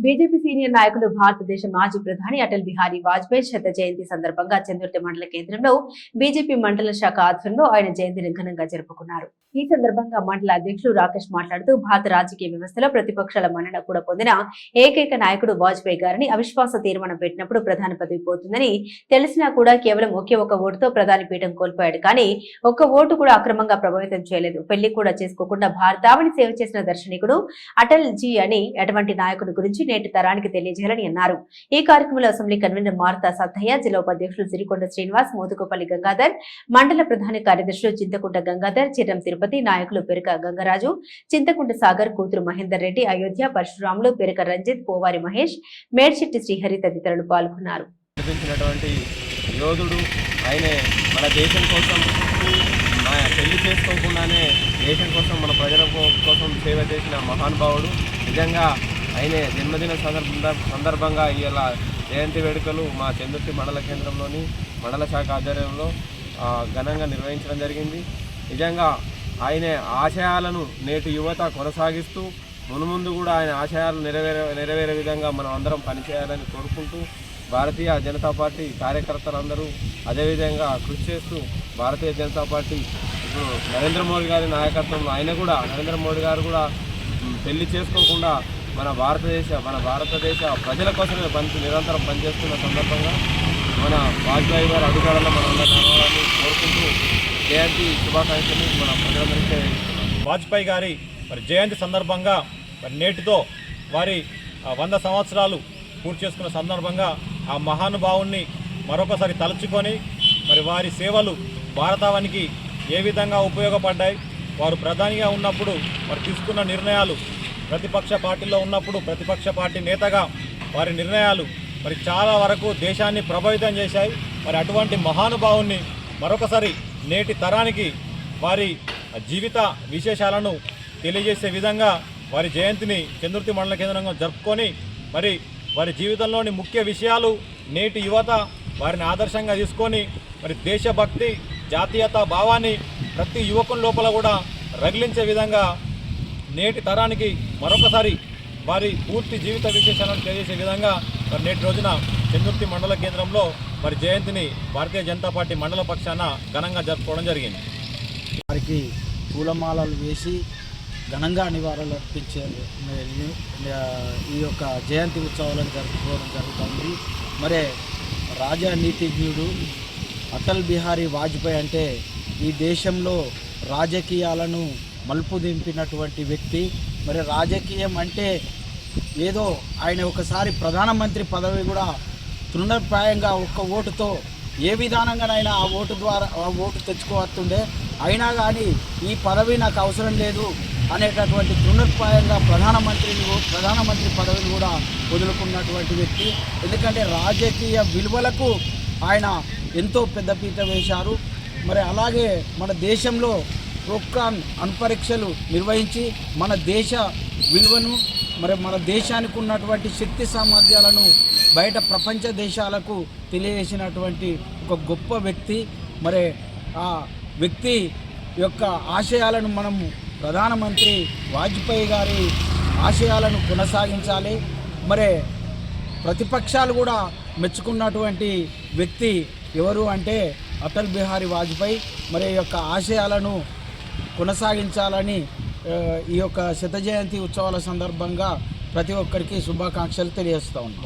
BJP senior నాయకులు భారతదేశ మాజీ ప్రధాని అటల్ బిహారీ వాజ్పేయి శత జయంతి సందర్భంగా చందుర్తి మండల కేంద్రంలో బీజేపీ మండల శాఖ ఆధ్వర్యంలో ఆయన జయంతిని ఘనంగా జరుపుకున్నారు. ఈ సందర్భంగా మండల అధ్యక్షులు రాకేష్ మాట్లాడుతూ భారత రాజకీయ వ్యవస్థలో ప్రతిపక్షాల మన్నన కూడా పొందిన ఏకైక నాయకుడు వాజ్పేయి గారిని అవిశ్వాస తీర్మానం పెట్టినప్పుడు ప్రధాని పదవి పోతుందని తెలిసినా కూడా కేవలం ఒకే ఒక ఓటుతో ప్రధాని పీఠం కోల్పోయాడు. కానీ ఒక్క ఓటు కూడా అక్రమంగా ప్రభావితం చేయలేదు. పెళ్ళి కూడా చేసుకోకుండా భారతావని సేవ చేసిన దర్శనికుడు అటల్ జీ అని అటువంటి నాయకుడి గురించి నేటి తరానికి తెలియజేయాలని అన్నారు. ఈ కార్యక్రమంలో అసెంబ్లీ కన్వీనర్ మారుతా సత్తయ్య జిల్లా ఉపాధ్యక్షులు సిరికొండ శ్రీనివాస్ మోదుకోపల్లి గంగాధర్ మండల ప్రధాన కార్యదర్శులు చింతకుంట గంగాధర్ చిరం తిరుపతి నాయకులు పెరక గంగరాజు చింతకుంట సాగర్ కూతురు మహేందర్ రెడ్డి అయోధ్య పరశురాములు పెరక రంజిత్ పోవారి మహేష్ మేడ్శెట్టి శ్రీహరి తదితరులు పాల్గొన్నారు. యోధుడు ఆయనే మన దేశం కోసం పెళ్ళి చేసుకోకుండానే దేశం కోసం మన ప్రజల కోసం సేవ చేసిన మహానుభావుడు. నిజంగా ఆయనే జన్మదిన సందర్భ సందర్భంగా ఇలా జయంతి వేడుకలు మా చందుర్తి మండల కేంద్రంలోని మండల శాఖ ఆధ్వర్యంలో ఘనంగా నిర్వహించడం జరిగింది. నిజంగా ఆయన ఆశయాలను నేటి యువత కొనసాగిస్తూ మునుముందు కూడా ఆయన ఆశయాలు నెరవేరే నెరవేరే విధంగా మనం అందరం పనిచేయాలని కోరుకుంటూ భారతీయ జనతా పార్టీ కార్యకర్తలందరూ అదేవిధంగా కృషి చేస్తూ భారతీయ జనతా పార్టీ ఇప్పుడు నరేంద్ర మోడీ గారి నాయకత్వంలో ఆయన కూడా నరేంద్ర మోడీ గారు కూడా పెళ్ళి చేసుకోకుండా మన భారతదేశ మన భారతదేశ ప్రజల కోసమే పని నిరంతరం పనిచేస్తున్న సందర్భంగా మన వాజ్పేయి గారి అధికారంలో మనందరం నడవాలని కోరుకుంటూ జయంతి శుభాకాంక్షలు మన ప్రజలందరికీ. వాజ్పేయి గారి మరి జయంతి సందర్భంగా మరి నేటితో వారి వంద సంవత్సరాలు పూర్తి చేసుకున్న సందర్భంగా ఆ మహానుభావుణ్ణి మరొకసారి తలుచుకొని మరి వారి సేవలు భారతావానికి ఏ విధంగా ఉపయోగపడ్డాయి వారు ప్రధానిగా ఉన్నప్పుడు మరి తీసుకున్న నిర్ణయాలు ప్రతిపక్ష పార్టీలో ఉన్నప్పుడు ప్రతిపక్ష పార్టీ నేతగా వారి నిర్ణయాలు మరి చాలా వరకు దేశాన్ని ప్రభావితం చేశాయి. మరి అటువంటి మహానుభావుని మరొకసారి నేటి తరానికి వారి జీవిత విశేషాలను తెలియజేసే విధంగా వారి జయంతిని చంద్రుతి మండల కేంద్రంగా జరుపుకొని మరి వారి జీవితంలోని ముఖ్య విషయాలు నేటి యువత వారిని ఆదర్శంగా తీసుకొని మరి దేశభక్తి జాతీయత భావాన్ని ప్రతి యువకుని లోపల కూడా రగిలించే విధంగా నేటి తరానికి మరొకసారి వారి పూర్తి జీవిత విశేషాలను తెలియజేసే విధంగా మరి నేటి రోజున చందుర్తి మండల కేంద్రంలో మరి జయంతిని భారతీయ జనతా పార్టీ మండల పక్షాన ఘనంగా జరుపుకోవడం జరిగింది. వారికి పూలమాలలు వేసి ఘనంగా నివాళులు అర్పించే ఈ యొక్క జయంతి ఉత్సవాలను జరుపుకోవడం జరుగుతుంది. మరే రాజనీతిజ్ఞుడు అటల్ బిహారీ వాజ్పేయి అంటే ఈ దేశంలో రాజకీయాలను మలుపు దింపినటువంటి వ్యక్తి. మరి రాజకీయం అంటే ఏదో ఆయన ఒకసారి ప్రధానమంత్రి పదవి కూడా తృణప్రాయంగా ఒక్క ఓటుతో ఏ విధానంగానైనా ఆ ఓటు ద్వారా ఆ ఓటు తెచ్చుకోవస్తుండే. అయినా కానీ ఈ పదవి నాకు అవసరం లేదు అనేటటువంటి తృణప్రాయంగా ప్రధానమంత్రిని ప్రధానమంత్రి పదవిని కూడా వదులుకున్నటువంటి వ్యక్తి. ఎందుకంటే రాజకీయ విలువలకు ఆయన ఎంతో పెద్దపీట వేశారు. మరి అలాగే మన దేశంలో ప్రోక్రాన్ అణుపరీక్షలు నిర్వహించి మన దేశ విలువను మరి మన దేశానికి ఉన్నటువంటి శక్తి సామర్థ్యాలను బయట ప్రపంచ దేశాలకు తెలియజేసినటువంటి ఒక గొప్ప వ్యక్తి. మరి ఆ వ్యక్తి యొక్క ఆశయాలను మనము ప్రధానమంత్రి వాజ్పేయి గారి ఆశయాలను కొనసాగించాలి. మరి ప్రతిపక్షాలు కూడా మెచ్చుకున్నటువంటి వ్యక్తి ఎవరు అంటే అటల్ బిహారీ వాజ్పేయి. మరి యొక్క ఆశయాలను కొనసాగించాలని ఈ యొక్క శత జయంతి ఉత్సవాల సందర్భంగా ప్రతి ఒక్కరికి శుభాకాంక్షలు తెలియజేస్తా ఉన్నాం.